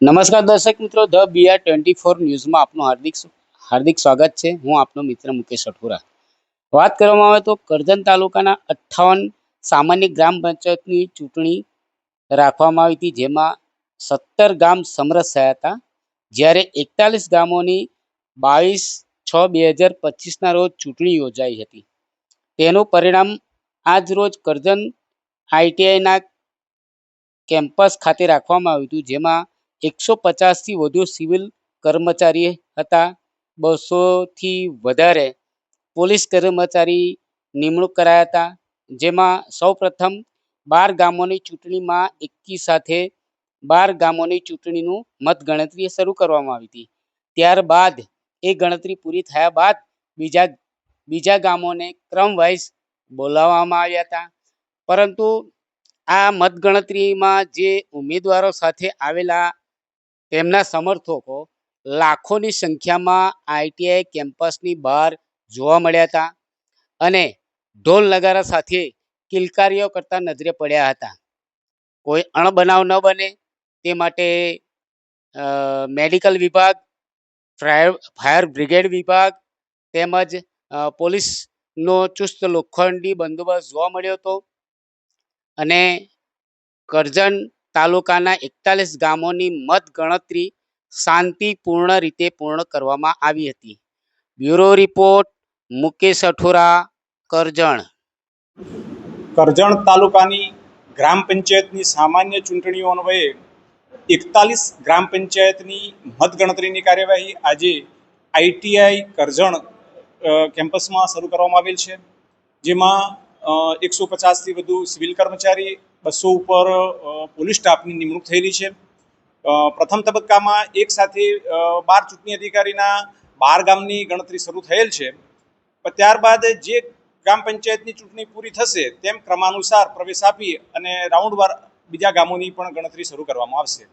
નમસ્કાર દર્શક મિત્રો, ધ બીઆર ટ્વેન્ટી ફોર ન્યૂઝમાં આપનું હાર્દિક હાર્દિક સ્વાગત છે. હું આપનો મિત્ર મુકેશ અઠોરા. વાત કરવામાં આવે તો કરજણ તાલુકાના અઠ્ઠાવન સામાન્ય ગ્રામ પંચાયતની ચૂંટણી રાખવામાં આવી હતી, જેમાં સત્તર ગામ સમરસ થયા હતા. જ્યારે એકતાલીસ ગામોની બાવીસ છ બે હજાર પચીસના રોજ ચૂંટણી યોજાઈ હતી. તેનું પરિણામ આજ રોજ કરજણ આઈટીઆઈના કેમ્પસ ખાતે રાખવામાં આવ્યું હતું, જેમાં એકસો પચાસથી વધુ સિવિલ કર્મચારી હતા. બસોથી વધારે પોલીસ કર્મચારી નિમણૂક કરાયા હતા. જેમાં સૌપ્રથમ બાર ગામોની ચૂંટણીમાં એકી સાથે બાર ગામોની ચૂંટણીનું મતગણતરી શરૂ કરવામાં આવી હતી. ત્યારબાદ એ ગણતરી પૂરી થયા બાદ બીજા બીજા ગામોને ક્રમવાઇઝ બોલાવવામાં આવ્યા હતા. પરંતુ આ મતગણતરીમાં જે ઉમેદવારો સાથે આવેલા તેમના સમર્થકો લાખોની સંખ્યામાં આઈટીઆઈ કેમ્પસની બહાર જોવા મળ્યા હતા અને ઢોલ નગારા સાથે કિલકારીઓ કરતા નજરે પડ્યા હતા. કોઈ અણબનાવ ન બને તે માટે મેડિકલ વિભાગ, ફાયર ફાયર બ્રિગેડ વિભાગ તેમજ પોલીસનો ચુસ્ત લોખંડી બંદોબસ્ત જોવા મળ્યો હતો અને કરજણ તાલુકાના એકતાલીસ ગામોની મતગણતરી શાંતિપૂર્ણ રીતે પૂર્ણ કરવામાં આવી હતી. Bureau report, Mukesh Athora, Karjan. Karjan તાલુકાની ગ્રામ પંચાયતની સામાન્ય ચૂંટણીઓ અન્વયે એકતાલીસ ગ્રામ પંચાયતની મતગણતરીની કાર્યવાહી આજે આઈટીઆઈ કરજણ કેમ્પસમાં શરૂ કરવામાં આવેલ છે. જેમાં એકસો પચાસથી વધુ સિવિલ કર્મચારી બસો ઉપર પોલીસ સ્ટાફની નિમણૂક થયેલી છે. પ્રથમ તબક્કામાં એક સાથે બાર ચૂંટણી અધિકારીના બાર ગામની ગણતરી શરૂ થયેલ છે. ત્યારબાદ જે ગ્રામ પંચાયતની ચૂંટણી પૂરી થશે, તેમ ક્રમાનુસાર પ્રવેશ આપી અને રાઉન્ડવાર બીજા ગામોની પણ ગણતરી શરૂ કરવામાં આવશે.